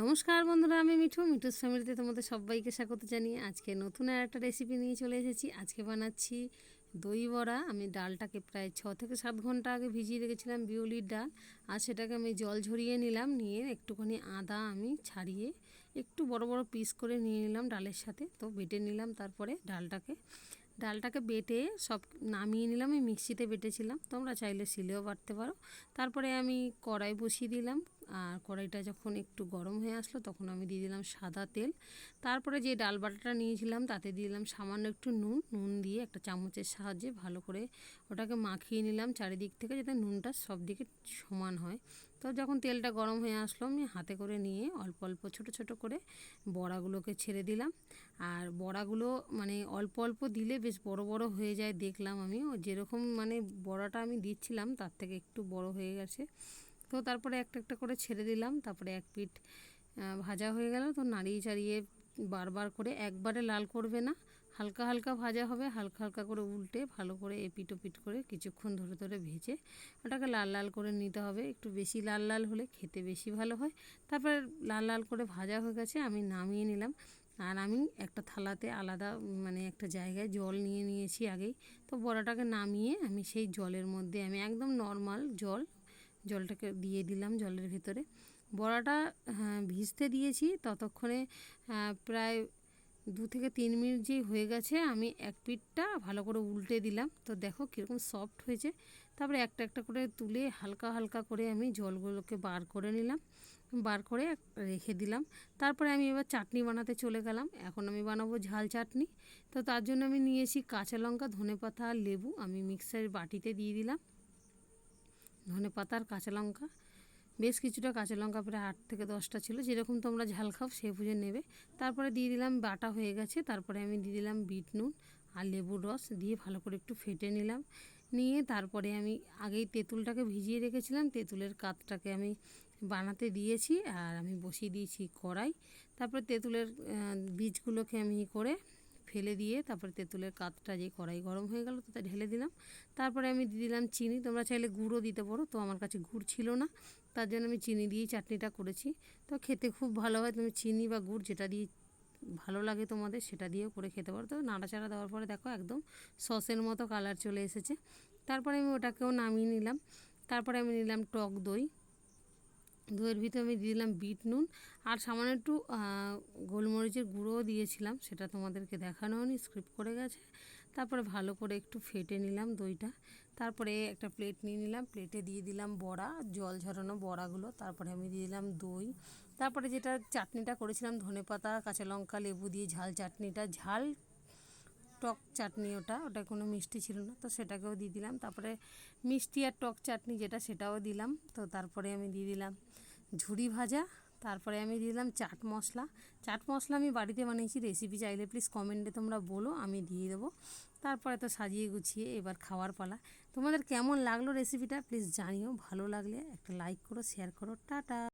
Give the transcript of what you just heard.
নমস্কার বন্ধুরা, আমি মিঠু। মিঠুর ফ্যামিলিতে তোমাদের সবাইকে স্বাগত জানিয়ে আজকে নতুন আর একটা রেসিপি নিয়ে চলে এসেছি। আজকে বানাচ্ছি দই বড়া। আমি ডালটাকে প্রায় ছ থেকে সাত ঘণ্টা আগে ভিজিয়ে রেখেছিলাম বিউলির ডাল। আর সেটাকে আমি জল ঝরিয়ে নিলাম। নিয়ে একটুখানি আদা আমি ছাড়িয়ে একটু বড় বড় পিস করে নিয়ে নিলাম ডালের সাথে। তো বেটে নিলাম, তারপরে ডালটাকে ডালটাকে বেটে সব নামিয়ে নিলাম, আমি মিক্সিতে বেটেছিলাম। তোমরা চাইলে শিলেও বাটতে পারো। তারপরে আমি কড়াই বসিয়ে দিলাম। আর কড়াইটা যখন একটু গরম হয়ে আসলো, তখন আমি দিয়ে দিলাম সাদা তেল। তারপরে যে ডাল বাটাটা নিয়েছিলাম, তাতে দিলাম সামান্য একটু নুন। নুন দিয়ে একটা চামচের সাহায্যে ভালো করে ওটাকে মাখিয়ে নিলাম চারিদিক থেকে, যাতে নুনটা সব দিকে সমান হয়। তো যখন তেলটা গরম হয়ে আসলো, আমি হাতে করে নিয়ে অল্প অল্প, ছোট ছোট করে বড়াগুলোকে ছেড়ে দিলাম। আর বড়াগুলো মানে অল্প অল্প দিলে বেশ বড় বড় হয়ে যায় দেখলাম আমি। যেরকম মানে বড়াটা আমি দিচ্ছিলাম, তার থেকে একটু বড় হয়ে গেছে। তো তারপরে একটা একটা করে ছেড়ে দিলাম, তারপরে এক পিঠ ভাজা হয়ে গেল। তো নাড়িয়ে চাড়িয়ে বারবার করে একবারে লাল করবে না। হালকা হালকা ভাজা হবে হালকা হালকা করে উল্টে ভালো করে এপিট ওপিট করে কিছুক্ষণ ধরে ধরে ভেজে ওটাকে লাল লাল করে নিতে হবে। একটু বেশি লাল লাল হলে খেতে বেশি ভালো হয়। তারপরে লাল লাল করে ভাজা হয়ে গেছে আমি নামিয়ে নিলাম। আর আমি একটা থালাতে আলাদা মানে একটা জায়গায় জল নিয়ে নিয়েছি আগেই। তো বড়াটাকে নামিয়ে আমি সেই জলের মধ্যে আমি একদম নর্মাল জল জলটাকে দিয়ে দিলাম জলের ভিতরে। বড়াটা হ্যাঁ, ভিজতে দিয়েছি ততক্ষণে প্রায় দু থেকে তিন মিনিট যেই হয়ে গেছে, আমি এক পিঠটা ভালো করে উল্টে দিলাম। তো দেখো কীরকম সফট হয়েছে। তারপরে একটা একটা করে তুলে হালকা হালকা করে আমি জলগুলোকে বার করে নিলাম। বার করে রেখে দিলাম। তারপরে আমি এবার চাটনি বানাতে চলে গেলাম। এখন আমি বানাবো ঝাল চাটনি। তো তার জন্য আমি নিয়েছি কাঁচা লঙ্কা, ধনে পাতা আর লেবু। আমি মিক্সারের বাটিতে দিয়ে দিলাম। ধনে পাতা আর কাঁচা লঙ্কা। বেশ কিছুটা কাঁচা লঙ্কা প্রায় আট থেকে দশটা ছিল। যেরকম তোমরা ঝাল খাও সে বুঝে নেবে। তারপরে দিয়ে দিলাম বাটা হয়ে গেছে। তারপরে আমি দিয়ে দিলাম বিট নুন আর লেবুর রস দিয়ে ভালো করে একটু ফেটে নিলাম। নিয়ে তারপরে আমি আগেই তেঁতুলটাকে ভিজিয়ে রেখেছিলাম। তেঁতুলের কাতটাকে আমি বানাতে দিয়েছি আর আমি বসিয়ে দিয়েছি কড়াই। তারপরে তেঁতুলের বীজগুলোকে আমি করে ফেলে দিয়ে তারপরে তেঁতুলের কাতটা যে কড়াই গরম হয়ে গেল, তাতে ঢেলে দিলাম। তারপরে আমি দিয়ে দিলাম চিনি। তোমরা চাইলে গুঁড়ও দিতে পারো, তো আমার কাছে গুড় ছিল না। তার জন্য আমি চিনি দিয়েই চাটনিটা করেছি। তো খেতে খুব ভালো হয়। তুমি চিনি বা গুড় যেটা দিয়ে ভালো লাগে তোমাদের, সেটা দিয়েও করে খেতে পারো। তো নাড়াচাড়া দেওয়ার পরে দেখো একদম সসের মতো কালার চলে এসেছে। তারপরে আমি ওটাকেও নামিয়ে নিলাম। তারপরে আমি নিলাম টক দই। দইয়ের ভিতরে আমি দিয়ে দিলাম বিট নুন। আর সামান্য একটু গোলমরিচের গুঁড়োও দিয়েছিলাম, সেটা তোমাদেরকে দেখানো হয়নি স্ক্রিপ্ট করে গেছে। তারপরে ভালো করে একটু ফেটে নিলাম দইটা। তারপরে একটা প্লেট নিয়ে নিলাম প্লেটে দিয়ে দিলাম বড়া, জল ঝরানো বড়াগুলো। তারপরে আমি দিয়ে দিলাম দই। তারপরে যেটা চাটনিটা করেছিলাম ধনে পাতা কাঁচা লঙ্কা, লেবু দিয়ে ঝাল চাটনিটা, ঝাল টক চাটনি ওটা ওটা কোনো মিষ্টি ছিল না, তো সেটাকেও দিয়ে দিলাম। তারপরে মিষ্টি আর টক চাটনি যেটা সেটাও দিলাম। তো তারপরে আমি দিয়ে দিলাম ঝুড়ি ভাজা, তারপরে আমি দিলাম চাট মশলা। চাট মশলা আমি বাড়িতে বানিয়েছি রেসিপি চাইলে প্লিজ কমেন্টে তোমরা বলো, আমি দিয়ে দেবো। তারপরে তো সাজিয়ে গুছিয়ে এবার খাওয়ার পালা। তোমাদের কেমন লাগল রেসিপিটা প্লিজ জানিও, ভালো লাগলে একটা লাইক করো শেয়ার করো, টাটা।